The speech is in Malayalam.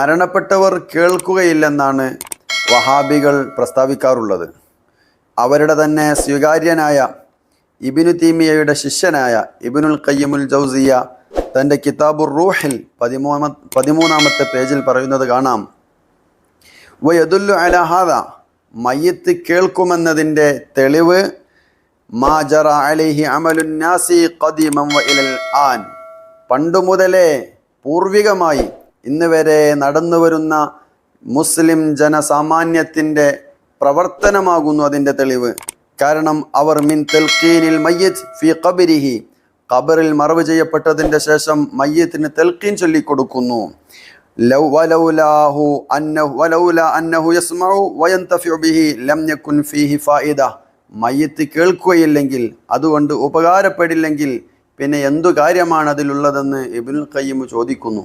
മരണപ്പെട്ടവർ കേൾക്കുകയില്ലെന്നാണ് വഹാബികൾ പ്രസ്താവിക്കാറുള്ളത്. അവരുടെ തന്നെ സ്വീകാര്യനായ ഇബിനു തീമിയയുടെ ശിഷ്യനായ ഇബിനുൽ കയ്യമുൽ ജൗസിയ തന്റെ കിതാബുർ റൂഹിൽ പതിമൂന്ന പതിമൂന്നാമത്തെ പേജിൽ പറയുന്നത് കാണാം. വയദുല്ലു അലഹാദ മയ്യത്ത് കേൾക്കുമെന്നതിന്റെ തെളിവ് മാജറ അലിഹി അമലുന്നാസി ഖദീമം വ ഇലൽ ആൻ. പണ്ടുമുതലേ പൂർവികമായി ഇന്ന് വരെ നടന്നു വരുന്ന മുസ്ലിം ജനസാമാന്യത്തിന്റെ പ്രവർത്തനമാകുന്നു അതിന്റെ തെളിവ്. കാരണം അവർ മിൻ തെൽക്കീനിൽ മയ്യത്ത് ഫി കബിരിഹി ഖബറിൽ മറവ് ചെയ്യപ്പെട്ടതിന്റെ ശേഷം മയ്യത്തിന് തെൽക്കീൻ ചൊല്ലിക്കൊടുക്കുന്നു. മയ്യത്ത് കേൾക്കുകയില്ലെങ്കിൽ അതുകൊണ്ട് ഉപകാരപ്പെടില്ലെങ്കിൽ പിന്നെ എന്തു കാര്യമാണ് അതിലുള്ളതെന്ന് ഇബ്നുൽ ഖയ്യിം ചോദിക്കുന്നു.